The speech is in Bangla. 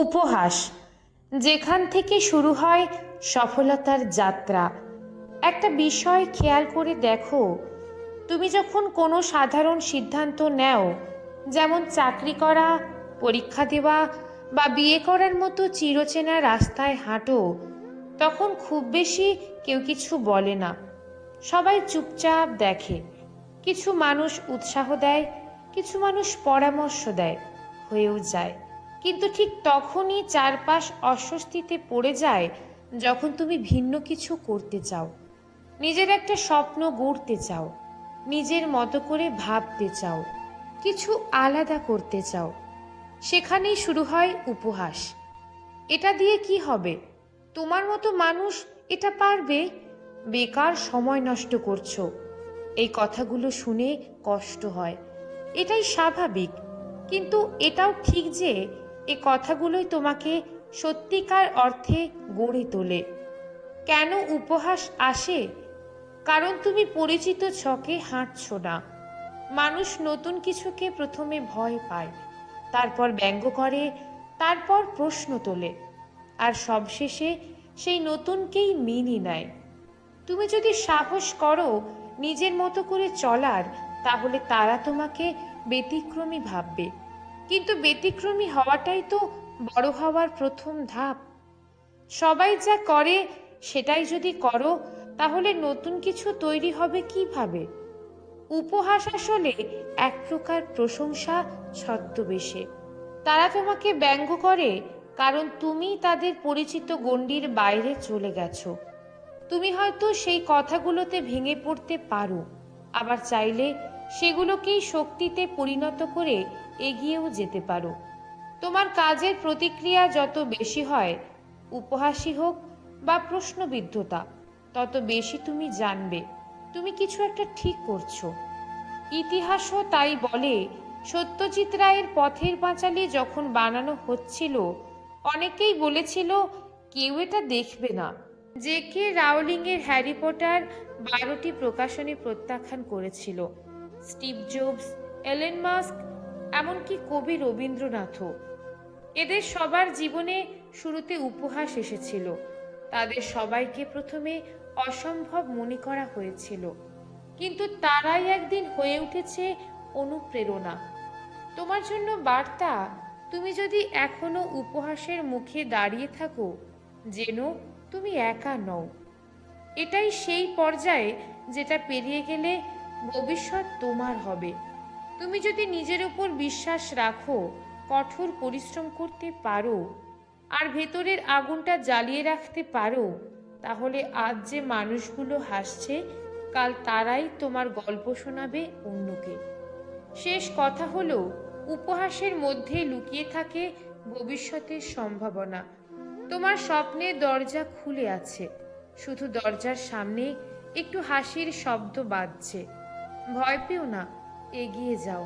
উপহাস। যেখান থেকে শুরু হয় সফলতার যাত্রা। একটা বিষয় খেয়াল করে দেখো, তুমি যখন কোনো সাধারণ সিদ্ধান্ত নেও, যেমন চাকরি করা, পরীক্ষা দেওয়া বা বিয়ে করার মতো চিরচেনা রাস্তায় হাঁটো, তখন খুব বেশি কেউ কিছু বলে না। সবাই চুপচাপ দেখে। কিছু মানুষ উৎসাহ দেয়, কিছু মানুষ পরামর্শ দেয়, হয়েও যায়। কিন্তু ঠিক তখনই চারপাশ অস্বস্তিতে পড়ে যায় যখন তুমি ভিন্ন কিছু করতে চাও। নিজের একটা স্বপ্ন গড়তে চাও। নিজের মতো করে ভাবতে চাও। কিছু আলাদা করতে চাও। সেখানেই শুরু হয় উপহাস। এটা দিয়ে কি হবে? তোমার মতো মানুষ এটা পারবে? বেকার সময় নষ্ট করছ। এই কথাগুলো শুনে কষ্ট হয়। এটাই স্বাভাবিক। কিন্তু এটাও ঠিক যে এই কথাগুলোই তোমাকে সত্যিকার অর্থে গড়ে তোলে। কেন উপহাস আসে? কারণ তুমি পরিচিত ছকে হাঁটছো না। মানুষ নতুন কিছুকে প্রথমে ভয় পায়, তারপর ব্যঙ্গ করে, তারপর প্রশ্ন তোলে। আর সবশেষে সেই নতুনকেই মেনে নেয়। তুমি যদি সাহস করো নিজের মতো করে চলার, তাহলে তারা তোমাকে ব্যতিক্রমী ভাববে। কিন্তু ব্যতিক্রমী হওয়াটাই তো বড় হওয়ার প্রথম ধাপ। সবাই যা করে, সেটাই যদি করো, তাহলে নতুন কিছু তৈরি হবে কীভাবে? উপহাস আসলে এক প্রকার প্রশংসা ছদ্মবেশে। তারা তোমাকে ব্যঙ্গ করে কারণ তুমি তাদের পরিচিত গণ্ডির বাইরে চলে গেছো। তুমি হয়তো সেই কথাগুলোতে ভেঙে পড়তে পারো, আবার চাইলে সেগুলোকেই শক্তিতে পরিণত করে এগিয়েও যেতে পারো। তোমার কাজের প্রতিক্রিয়া যত বেশি হয়, উপহাসী হোক বা প্রশ্নবিদ্ধতা, তত বেশি তুমি জানবে, তুমি কিছু একটা ঠিক করছ। ইতিহাসও তাই বলে, সত্যজিৎ রায়ের পথের পাঁচালী যখন বানানো হচ্ছিল, অনেকেই বলেছিল, কেউ এটা দেখবে না। জে কে রাউলিংয়ের হ্যারি পটার বারোটি প্রকাশনী প্রত্যাখ্যান করেছিল। স্টিভ জোবস, এলেন মাস্ক, এমনকি কবি রবীন্দ্রনাথও। এদের সবার জীবনে শুরুতে উপহাস এসেছিল। তাদের সবাইকে প্রথমে অসম্ভব মনে করা হয়েছিল। কিন্তু তারাই একদিন হয়ে উঠেছে অনুপ্রেরণা। তোমার জন্য বার্তা, তুমি যদি এখনও উপহাসের মুখে দাঁড়িয়ে থাকো, যেন তুমি একা নও। এটাই সেই পর্যায়ে যেটা পেরিয়ে গেলে ভবিষ্যৎ তোমার হবে। তুমি যদি নিজের উপর বিশ্বাস রাখো, কঠোর পরিশ্রম করতে পারো, আর ভেতরের আগুনটা জ্বালিয়ে রাখতে পারো, তাহলে আজ যে মানুষগুলো হাসছে, কাল তারাই তোমার গল্প শোনাবে অন্যকে। শেষ কথা হলো, উপহাসের মধ্যে লুকিয়ে থাকে ভবিষ্যতের সম্ভাবনা। তোমার স্বপ্নের দরজা খুলে আছে, শুধু দরজার সামনে একটু হাসির শব্দ বাজছে। ভয় পেও না এগিয়ে যাও।